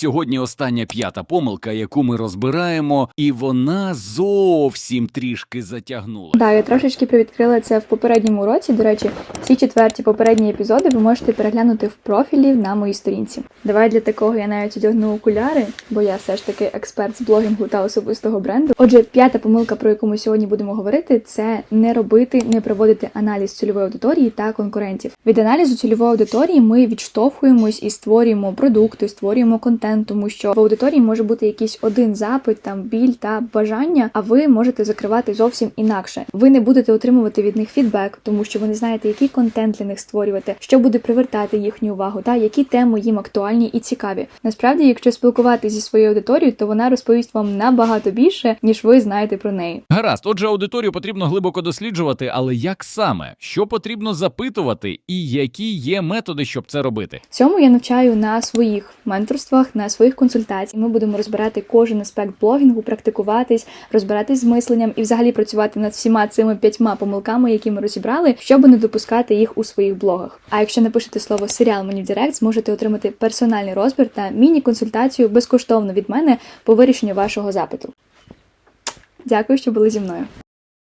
Сьогодні остання п'ята помилка, яку ми розбираємо, і вона зовсім трішки затягнула. Да, я трошечки привідкрила це в попередньому уроці. До речі, всі четверті попередні епізоди ви можете переглянути в профілі на моїй сторінці. Давай для такого я навіть одягну окуляри, бо я все ж таки експерт з блогінгу та особистого бренду. Отже, п'ята помилка, про яку ми сьогодні будемо говорити, це не робити, не проводити аналіз цільової аудиторії та конкурентів. Від аналізу цільової аудиторії ми відштовхуємось і створюємо продукти, створюємо контент, тому що в аудиторії може бути якийсь один запит, там біль та бажання, а ви можете закривати зовсім інакше. Ви не будете отримувати від них фідбек, тому що ви не знаєте, який контент для них створювати, що буде привертати їхню увагу, та які теми їм актуальні і цікаві. Насправді, якщо спілкуватися зі своєю аудиторією, то вона розповість вам набагато більше, ніж ви знаєте про неї. Гаразд, отже, аудиторію потрібно глибоко досліджувати, але як саме? Що потрібно запитувати, і які є методи, щоб це робити? Цьому я навчаю на своїх менторствах, на своїх консультаціях. Ми будемо розбирати кожен аспект блогінгу, практикуватись, розбиратись з мисленням і взагалі працювати над всіма цими п'ятьма помилками, які ми розібрали, щоб не допускати їх у своїх блогах. А якщо напишете слово серіал мені в Директ, зможете отримати персональний розбір та міні-консультацію безкоштовно від мене по вирішенню вашого запиту. Дякую, що були зі мною.